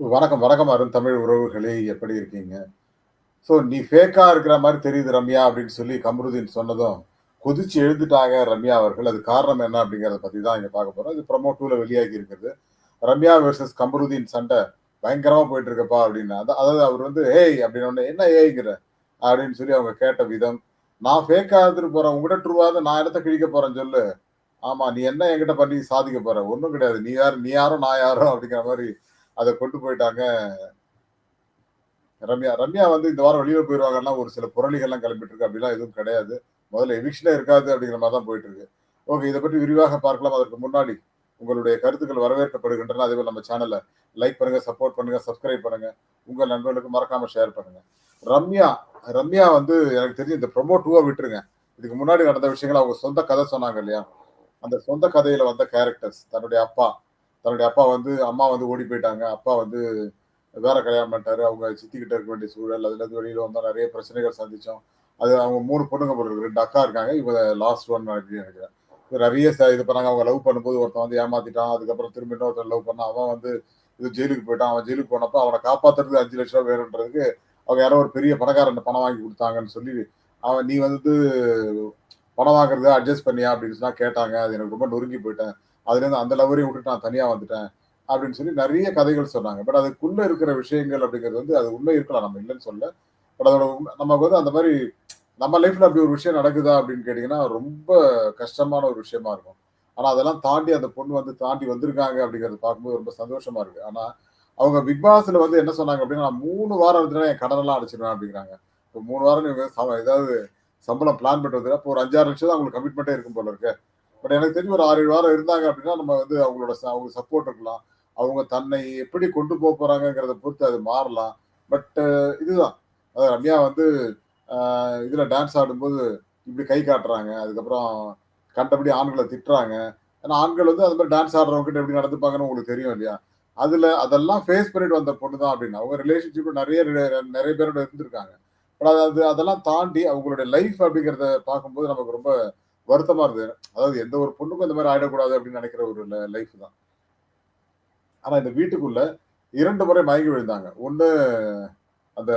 வணக்கம், வணக்கம் அருண் தமிழ் உறவுகளே! எப்படி இருக்கீங்க? ஸோ நீ ஃபேக்காக இருக்கிற மாதிரி தெரியுது ரம்யா அப்படின்னு சொல்லி கமருதீன் சொன்னதும், கொதிச்சு எழுந்துட்டாங்க ரம்யா அவர்கள். அது காரணம் என்ன அப்படிங்கிறத பற்றி தான் இங்கே பார்க்க போகிறோம் இது ப்ரமோ டூவில் வெளியாகி இருக்குது. ரம்யா வெர்சஸ் கம்ருதீன் சண்டை பயங்கரமாக போயிட்டு இருக்கப்பா அப்படின்னு. அதான் அதாவது அவர் வந்து ஏய் அப்படின்னு என்ன ஏய்ங்கிற? அப்படின்னு சொல்லி அவங்க கேட்ட விதம். நான் ஃபேக்காக இருந்துட்டு போகிறேன் உங்கள்கிட்ட ட்ரூவாக நான் இடத்த கிழிக்க போகிறேன் சொல்லு. ஆமாம் நீ என்ன என்கிட்ட பண்ணி சாதிக்க போகிற ஒன்றும் கிடையாது. நீ யாரும் நீ யாரும் நான் யாரும் அப்படிங்கிற மாதிரி அதை கொண்டு போயிட்டாங்க. ரம்யா. ரம்யா வந்து இந்த வாரம் வெளியில போயிடுவாங்கன்னா ஒரு சில புரளிகள்லாம் கிளம்பிட்டு இருக்கு. அப்படிலாம் எதுவும் கிடையாது. முதல்ல எவிக்ஷனே இருக்காது அப்படிங்கிற மாதிரி தான் போயிட்டு இருக்கு. ஓகே இதை பற்றி விரிவாக பார்க்கலாம். அதற்கு முன்னாடி உங்களுடைய கருத்துக்கள் வரவேற்கப்படுகின்றன. அதேபோல நம்ம சேனலை லைக் பண்ணுங்க, சப்போர்ட் பண்ணுங்க, சப்ஸ்கிரைப் பண்ணுங்க. உங்கள் நண்பர்களுக்கு மறக்காம ஷேர் பண்ணுங்க. ரம்யா ரம்யா வந்து எனக்கு தெரிஞ்சு இந்த ப்ரொமோ டூவை விட்டுருங்க. இதுக்கு முன்னாடி நடந்த விஷயங்கள் அவங்க சொந்த கதை சொன்னாங்க இல்லையா? அந்த சொந்த கதையில வந்த கேரக்டர்ஸ் தன்னுடைய அப்பா தன்னுடைய அப்பா வந்து அம்மா வந்து ஓடி போயிட்டாங்க. அப்பா வந்து வேற கல்யாணம் பண்ணிட்டாரு. அவங்க சித்திக்கிட்ட இருக்க வேண்டிய சூழல். அதுலேருந்து வெளியில வந்தா நிறைய பிரச்சனைகள் சந்திச்சோம். அது அவங்க மூணு பொண்ணுங்க போட்டு ரெண்டு அக்கா இருக்காங்க. இவங்க லாஸ்ட் ஒன் அப்படின்னு நிறைய ச இது பண்ணாங்க. அவங்க லவ் பண்ணும்போது ஒருத்தன் வந்து ஏமாத்திட்டான். அதுக்கப்புறம் திரும்ப ஒருத்தன் லவ் பண்ணான். அவன் வந்து இது ஜெயிலுக்கு போயிட்டான். அவன் ஜெயிலுக்கு போனப்ப அவன காப்பாத்துறதுக்கு ரூ. 5,00,000 வேணுன்றதுக்கு அவங்க யாரோ ஒரு பெரிய பணக்காரன் பணம் வாங்கி கொடுத்தாங்கன்னு சொல்லி, அவன் நீ வந்து பணம் வாங்குறத அட்ஜஸ்ட் பண்ணியா அப்படின்னு சொன்னா கேட்டாங்க. அது எனக்கு ரொம்ப நொறுங்கி போயிட்டேன். அதுலேருந்து அந்த லவ்வரையும் விட்டுட்டு நான் தனியாக வந்துட்டேன். அப்படின்னு சொல்லி நிறைய கதைகள் சொன்னாங்க. பட் அதுக்குள்ளே இருக்கிற விஷயங்கள் அப்படிங்கிறது வந்து அது உண்மை இருக்கலாம். நம்ம இல்லைன்னு சொல்ல பட் அதோட நமக்கு வந்து அந்த மாதிரி நம்ம லைஃப்ல அப்படி ஒரு விஷயம் நடக்குதா அப்படின்னு கேட்டிங்கன்னா ரொம்ப கஷ்டமான ஒரு விஷயமா இருக்கும். ஆனால் அதெல்லாம் தாண்டி அந்த பொண்ணு வந்து தாண்டி வந்திருக்காங்க அப்படிங்கிறத பார்க்கும்போது ரொம்ப சந்தோஷமா இருக்கு. ஆனால் அவங்க பிக் பாஸ்ல வந்து என்ன சொன்னாங்க அப்படின்னா, நான் 3 வாரம் இருந்துட்டேன்னா என் கடனெல்லாம் அடைச்சுருவேன் அப்படிங்கிறாங்க. இப்போ மூணு வாரம் இவங்க ஏதாவது சம்பளம் பிளான் பண்ணிட்டு வந்தா அப்போ ஒரு 5, 6 லட்சம் தான் அவங்களுக்கு கமிட்மெண்ட்டே இருக்கும் போல இருக்கு பட் எனக்கு தெரிஞ்சு ஒரு 6, 7 வாரம் இருந்தாங்க அப்படின்னா, நம்ம வந்து அவங்களோட ச அவங்க சப்போர்ட் இருக்கலாம். அவங்க தன்னை எப்படி கொண்டு போக போறாங்கிறத பொறுத்து அது மாறலாம். பட் இதுதான். அதாவது ரம்யா வந்து இதில் இதுல டான்ஸ் ஆடும்போது இப்படி கை காட்டுறாங்க. அதுக்கப்புறம் கண்டபடி ஆண்களை திட்டுறாங்க. ஏன்னா ஆண்கள் வந்து அது மாதிரி டான்ஸ் ஆடுறவங்க கிட்ட எப்படி நடந்துப்பாங்கன்னு உங்களுக்கு தெரியும் இல்லையா? அதுல அதெல்லாம் ஃபேஸ் பண்ணிட்டு வந்த பொண்ணு தான் அப்படின்னு. அவங்க ரிலேஷன்ஷிப்ல நிறைய நிறைய பேரோட இருந்திருக்காங்க. பட் அது அதெல்லாம் தாண்டி அவங்களுடைய லைஃப் அப்படிங்கிறத பார்க்கும்போது நமக்கு ரொம்ப வருத்தமா இருந்தது. அதாவது எந்த ஒரு பொண்ணுக்கும் இந்த மாதிரி ஆயிடக்கூடாது அப்படின்னு நினைக்கிற ஒரு லைஃப் தான். ஆனா இந்த வீட்டுக்குள்ள இரண்டு முறை மயங்கி விழுந்தாங்க. ஒண்ணு அந்த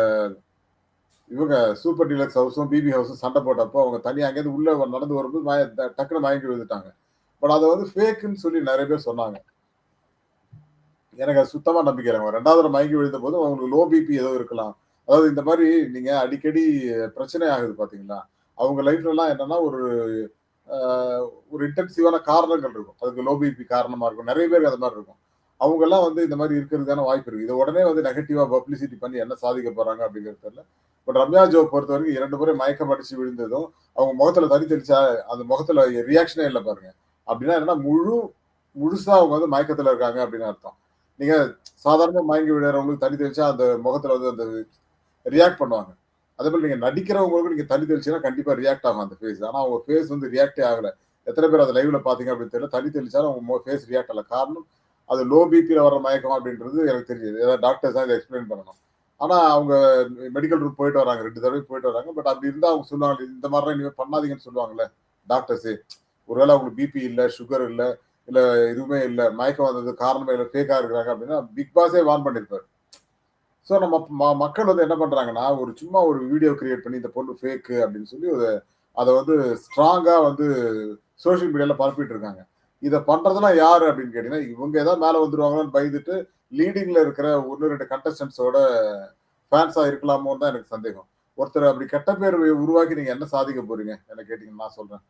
இவங்க சூப்பர் டீலக்ஸ் ஹவுஸும், பிபி ஹவுஸும் சண்டை போட்டப்போ அவங்க தனியாக அங்கேருந்து உள்ளே நடந்து வரும்போது மய டக்குன்னு மயங்கி விழுந்துட்டாங்க. பட் அதை வந்து ஃபேக்குன்னு சொல்லி நிறைய பேர் சொன்னாங்க. எனக்கு அது சுத்தமாக நம்பிக்கை இல்லங்க. 2வது தடவ மயங்கி விழுந்தபோது அவங்களுக்கு லோ பிபி ஏதோ இருக்கலாம். அதாவது இந்த மாதிரி நீங்கள் அடிக்கடி பிரச்சனை ஆகுது பார்த்தீங்களா? அவங்க லைஃப்லலாம் என்னன்னா ஒரு ஒரு இன்டென்சிவான காரணங்கள் இருக்கும். அதுக்கு லோ பிபி காரணமாக இருக்கும். நிறைய பேர் அது மாதிரி இருக்கும். அவங்கலாம் வந்து இந்த மாதிரி இருக்கிறதுக்கான வாய்ப்பு இருக்குது இதை உடனே வந்து நெகட்டிவாக பப்ளிசிட்டி பண்ணி என்ன சாதிக்க போகிறாங்க அப்படிங்கிறது தெரியல. பட் ரம்யா ஜோ பொறுத்தவரைக்கும் 2 முறை மயக்கம் அடிச்சு விழுந்ததும், அவங்க முகத்தில் தனி தெளிச்சா அந்த முகத்தில் ரியாக்ஷனே இல்லை பாருங்க. அப்படின்னா என்னன்னா முழு முழுசாக அவங்க வந்து மயக்கத்தில் இருக்காங்க அப்படின்னு அர்த்தம். நீங்கள் சாதாரணமாக மயங்கி விடுறவங்களுக்கு தனி தெளிச்சா அந்த முகத்தில் வந்து அந்த ரியாக்ட் பண்ணுவாங்க. அதே அதேபோல நீங்க நடிக்கிறவங்களுக்கு நீங்க தண்ணி தெளிச்சீங்கன்னா கண்டிப்பா ரியாக்ட் ஆகும் அந்த ஃபேஸ். ஆனா அவங்க ஃபேஸ் வந்து ரியாக்டே ஆகல. எத்தனை பேர் அதை லைவ்ல பார்த்தீங்க அப்படின்னு தெரியல. தண்ணி தெளிச்சாலும் அவங்க ஃபேஸ் ரியாக்ட் ஆகல. காரணம் அது லோ பிபியில் வர மயக்கம் அப்படின்றது எனக்கு தெரியுது. ஏதாவது டாக்டர்ஸ் தான் இத எக்ஸ்பிளைன் பண்ணணும். ஆனா அவங்க மெடிக்கல் ரூம் போயிட்டு வராங்க. ரெண்டு தடவை போயிட்டு வராங்க. பட் அப்படி இருந்தா அவங்க சொல்லுவாங்க இந்த மாதிரிலாம் இனிமேல் பண்ணாதீங்கன்னு சொல்லுவாங்கல்ல டாக்டர்ஸே. ஒருவேளை அவங்களுக்கு பிபி இல்ல, சுகர் இல்ல, இல்ல எதுவுமே இல்ல. மயக்கம் வந்தது காரணமே இல்ல. ஃபேக்கா இருக்கிறாங்க அப்படின்னா பிக் பாஸே வார்ன் பண்ணியிருப்பாரு. ஸோ நம்ம ம மக்கள் வந்து என்ன பண்றாங்கன்னா, ஒரு சும்மா ஒரு வீடியோ கிரியேட் பண்ணி இந்த பொண்ணு ஃபேக்கு அப்படின்னு சொல்லி ஒரு அதை வந்து ஸ்ட்ராங்கா வந்து சோசியல் மீடியால பரப்பிட்டு இருக்காங்க. இதை பண்றதெல்லாம் யாரு அப்படின்னு கேட்டீங்கன்னா, இவங்க ஏதாவது மேலே வந்துருவாங்களோன்னு பயந்துட்டு லீடிங்ல இருக்கிற 1, 2 கண்டஸ்டன்ட்ஸோட ஃபேன்ஸா இருக்கலாமோன்னு தான் எனக்கு சந்தேகம். ஒருத்தர் அப்படி கெட்ட பேர் உருவாக்கி நீங்க என்ன சாதிக்க போறீங்க? என்ன கேட்டிங்கன்னா நான் சொல்றேன்.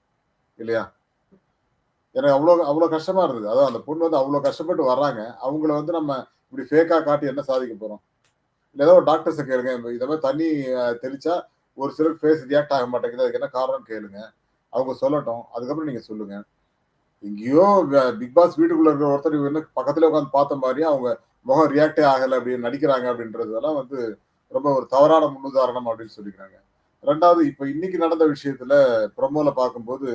இல்லையா? எனக்கு அவ்வளோ அவ்வளோ கஷ்டமா இருந்தது. அதான் அந்த பொண்ணு வந்து அவ்வளோ கஷ்டப்பட்டு வர்றாங்க. அவங்கள வந்து நம்ம இப்படி ஃபேக்கா காட்டி என்ன சாதிக்க போறோம்? இல்லை ஏதோ ஒரு டாக்டர்ஸை கேளுங்க. இதை மாதிரி தண்ணி தெளிச்சா ஒரு சிலர் ஃபேஸ் ரியாக்ட் ஆக மாட்டேங்குது. அதுக்கு என்ன காரணம் கேளுங்க. அவங்க சொல்லட்டும். அதுக்கப்புறம் நீங்க சொல்லுங்க. எங்கேயோ பிக் பாஸ் வீட்டுக்குள்ள இருக்கிற ஒருத்தர் என்ன பக்கத்துல உட்காந்து பார்த்த மாதிரியும் அவங்க முகம் ரியாக்டே ஆகலை அப்படின்னு நடிக்கிறாங்க அப்படின்றதெல்லாம் வந்து ரொம்ப ஒரு தவறான முன்னுதாரணம் அப்படின்னு சொல்லிக்கிறாங்க. ரெண்டாவது இப்போ இன்னைக்கு நடந்த விஷயத்துல ப்ரமோல பார்க்கும்போது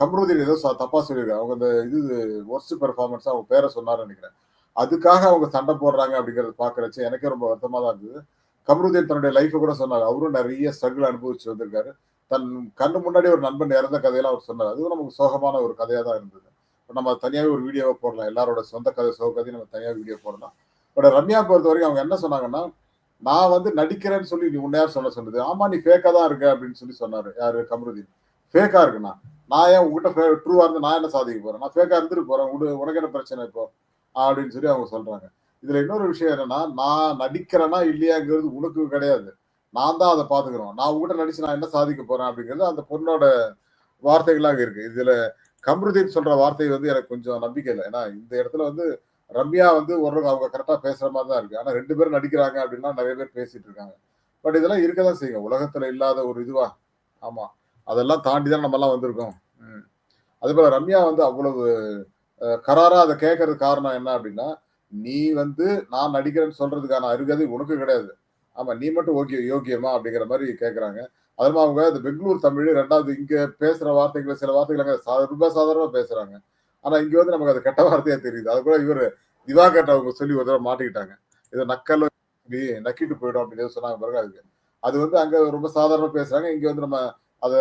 கம்ருதீன் ஏதோ தப்பா சொல்லியிருக்காங்க. அவங்க அந்த இது ஒர்ஸ்ட் பெர்ஃபார்மன்ஸ் அவங்க பேரை சொன்னார்னு நினைக்கிறேன் அதுக்காக அவங்க சண்டை போடுறாங்க அப்படிங்கிறத பாக்குறச்சு எனக்கே ரொம்ப வருத்தமா தான் இருந்தது. கம்ருதீன் தன்னுடைய லைஃப்பை கூட சொன்னாரு. அவரும் நிறைய ஸ்ட்ரகிள் அனுபவிச்சு வந்திருக்காரு. தன் கண்ணு முன்னாடி ஒரு நண்பன் இறந்த கதையெல்லாம் அவர் சொன்னார் அதுவும் நமக்கு சோகமான ஒரு கதையா தான் இருந்தது. நம்ம தனியாவே ஒரு வீடியோவை போடலாம். எல்லாரோட சொந்த கதை, சோக கதையும் நம்ம தனியாக வீடியோ போடலாம். பட் ரம்யா பொறுத்த வரைக்கும் அவங்க என்ன சொன்னாங்கன்னா நான் வந்து நடிக்கிறேன்னு சொல்லி நீ உன்னையார் சொல்ல சொன்னது ஆமா நீ ஃபேக்கா தான் இருக்க அப்படின்னு சொல்லி சொன்னாரு யாரு கமருதீன் ஃபேக்கா இருக்குண்ணா நான் ஏன் உங்ககிட்ட ட்ரூவா இருந்து நான் என்ன சாதிக்க போறேன் நான் ஃபேக்கா இருந்துட்டு போறேன் உனக்கு என்ன பிரச்சனை இப்போ அப்படின்னு சொல்லி அவங்க சொல்றாங்க. இதுல இன்னொரு விஷயம் என்னன்னா நான் நடிக்கிறேனா இல்லையாங்கிறது உனக்கு கிடையாது. நான் தான் அதை பாத்துக்கிறோம். நான் உங்ககிட்ட நடிச்சு நான் என்ன சாதிக்க போறேன் அப்படிங்கிறது அந்த பொண்ணோட வார்த்தைகளாக இருக்கு. இதுல கம்ருதீன் சொல்ற வார்த்தை வந்து எனக்கு கொஞ்சம் நம்பிக்கை இல்லை. ஏன்னா இந்த இடத்துல வந்து ரம்யா வந்து ஓரளவுக்கு அவங்க கரெக்டா பேசுற மாதிரி தான் இருக்கு. ஆனா ரெண்டு பேரும் நடிக்கிறாங்க அப்படின்னா நிறைய பேர் பேசிட்டு இருக்காங்க. பட் இதெல்லாம் இருக்க தான் செய்யுங்க உலகத்துல இல்லாத ஒரு இதுவா? ஆமா. அதெல்லாம் தாண்டி தான் நம்ம எல்லாம் வந்திருக்கோம். ம். அதே போல ரம்யா வந்து அவ்வளவு கராரா அதை கேட்கறதுக்கு காரணம் என்ன அப்படின்னா நீ வந்து நான் நடிக்கிறேன்னு சொல்றதுக்கான அருகதை உனக்கு கிடையாது. ஆமா நீ மட்டும் ஓகே யோக்கியமா அப்படிங்கிற மாதிரி கேட்கறாங்க அதுமா அவங்க இந்த பெங்களூர் தமிழ் ரெண்டாவது இங்க பேசுற வார்த்தைகளை சில வார்த்தைகள் அங்க சா- ரொம்ப சாதாரணமா பேசுறாங்க. ஆனா இங்க வந்து நமக்கு அது கெட்ட வார்த்தையா தெரியுது. அது கூட இவர் திவாகர் அவங்க சொல்லி ஒரு தடவை மாட்டிக்கிட்டாங்க. இதை நக்கல் நக்கிட்டு போயிடும் அப்படின்னு சொன்னாங்க பிறகு அதுக்கு. அது வந்து அங்க ரொம்ப சாதாரணமா பேசுறாங்க. இங்க வந்து நம்ம அதை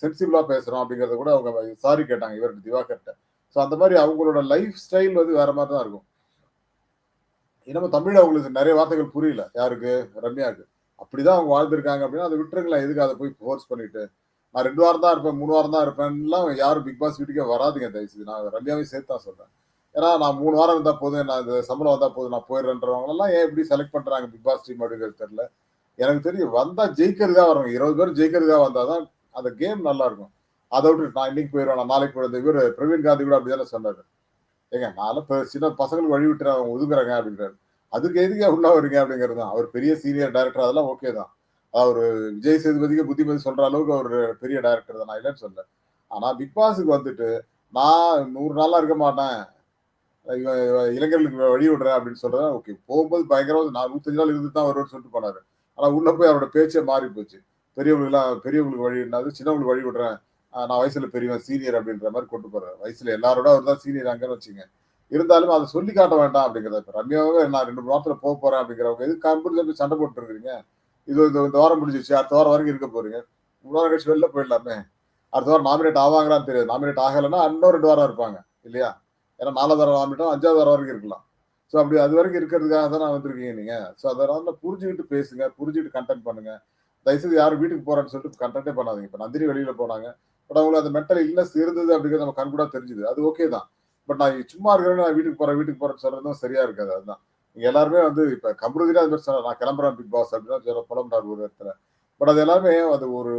சென்சிபிளா பேசுறோம் அப்படிங்கறத கூட அவங்க சாரி கேட்டாங்க இவர் திவாகர்கிட்ட. ஸோ அந்த மாதிரி அவங்களோட லைஃப் ஸ்டைல் வந்து வேற மாதிரி தான் இருக்கும். நம்ம தமிழ் அவங்களுக்கு நிறைய வார்த்தைகள் புரியல. யாருக்கு? ரம்யாவுக்கு. அப்படிதான் அவங்க வாழ்ந்துருக்காங்க அப்படின்னா அதை விட்டுருங்களேன். எதுக்கு அதை போய் ஃபோர்ஸ் பண்ணிட்டு? நான் ரெண்டு வாரம் தான் இருப்பேன் மூணு வாரம் தான் இருப்பேன்லாம் யாரும் பிக் பாஸ் வீட்டுக்கே வராதுங்க தயவுசெய்து. நான் ரம்யாவையும் சேர்த்து தான் சொல்றேன். ஏன்னா நான் மூணு வாரம் இருந்தால் போதும். நான் இந்த சம்பளம் வந்தால் போதும். நான் போயிடுறேன்றவங்களெல்லாம் ஏன் எப்படி செலக்ட் பண்ணுறாங்க பிக் பாஸ் டீம் அப்படிங்கிறது தெரியல. எனக்கு தெரியும் வந்தால் ஜெயிக்கிறதுக்காக வரணும் இருபது பேர் வந்தால் தான் அந்த கேம் நல்லா இருக்கும். அதை விட்டு நான் இன்னைக்கு போயிடுவேன். நாளைக்கு போயிடுறது இவர் பிரவீன் காந்தி கூட அப்படிதானே சொன்னாரு. ஏங்க நானும் இப்போ சின்ன பசங்களுக்கு வழி விட்டு அவங்க ஒதுக்குறாங்க அப்படின்றாரு. அதுக்கு எதுக்கு உள்ள வருங்க அப்படிங்கிறது தான். அவர் பெரிய சீனியர் டைரக்டர் அதெல்லாம் ஓகே தான். அவர் விஜய் சேதுபதிக்கு புத்திமதி சொல்ற அளவுக்கு அவர் பெரிய டைரக்டர் தான். நான் இல்லைன்னு சொல்ல ஆனா பிக் பாஸுக்கு வந்துட்டு நான் நூறு நாளா இருக்க மாட்டேன். இவன் இளைஞர்களுக்கு வழி விடுறேன் அப்படின்னு சொல்றேன் ஓகே போகும்போது பயங்கரமா நான் நூத்தஞ்சு நாள் இருந்துட்டு தான் வருவார் சொல்லிட்டு போனாரு. ஆனா உள்ள போய் அவரோட பேச்சே மாறி போச்சு பெரியவங்களுக்கு எல்லாம் பெரியவங்களுக்கு வழி விடாது சின்னவங்களுக்கு வழி விடுறேன். நான் வயசுல பெரியவன் சீனியர் அப்படின்ற மாதிரி கொண்டு போறாரு. வயசுல எல்லாரோட அவர் தான் சீனியர் அங்கன்னு வச்சுங்க. இருந்தாலும் அதை சொல்லி காட்ட வேண்டாம் அப்படிங்கிறத இப்ப ரம்யாவே நான் ரெண்டு மூணு வாரத்துல போக போறேன் அப்படிங்கிறவங்க எது கம்பெனி சண்டை போட்டு இருக்கிறீங்க? இது இந்த இந்த வாரம் முடிஞ்சிச்சு அடுத்த வாரம் வரைக்கும் இருக்க போறீங்க. மூணு வாரம் கழிச்சு வெளில போயிடலாமே. அடுத்த வாரம் நாமினேட் ஆவாங்களான்னு தெரியாது. நாமினேட் ஆகலைன்னா இன்னும் ரெண்டு வாரம் இருப்பாங்க இல்லையா? ஏன்னா நாலாவது வாரம் நாமினேட் அஞ்சாவது வாரம் வரைக்கும் இருக்கலாம். ஸோ அப்படி அது வரைக்கும் இருக்கிறதுக்காக தான் நான் வந்திருக்கீங்க நீங்க. ஸோ அதனால புரிஞ்சுக்கிட்டு பேசுங்க புரிஞ்சுக்கிட்டு கண்டென்ட் பண்ணுங்க. தயவுசெய்து யாரும் வீட்டுக்கு போறேன்னு சொல்லிட்டு கண்டென்ட்டே பண்ணாதீங்க. இப்போ நந்தினி வெளியில போனாங்க. பட் அவங்களுக்கு அந்த மென்டல் இல்லஸ் இருந்தது அப்படிங்கிறது நம்ம கண் கூட தெரிஞ்சுது. அது ஓகே தான். பட் நான் சும்மா இருக்கிறேன்னு நான் வீட்டுக்கு போறேன் வீட்டுக்கு போறேன்னு சொல்றதும் சரியா இருக்காது. அதுதான். நீங்க எல்லாருமே வந்து இப்ப கம்ருதினா அது மாதிரி சொன்னா நான் கிளம்புறேன் பிக் பாஸ் அப்படின்னா புலம்புறாரு ஒரு இடத்துல. பட் அது எல்லாமே அது ஒரு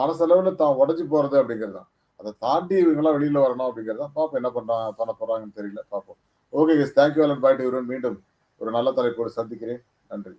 மனசளவுல தான் உடஞ்சி போறது அப்படிங்கிறது தான். அதை தாண்டி இவங்கெல்லாம் வெளியில வரணும் அப்படிங்கிறது தான். பார்ப்போம் என்ன பண்ணா பண்ண போறாங்கன்னு தெரியல. பார்ப்போம் ஓகே தேங்க்யூ அலன் பாய்ட்டு மீண்டும் ஒரு நல்ல தலைப்போடு சந்திக்கிறேன். நன்றி.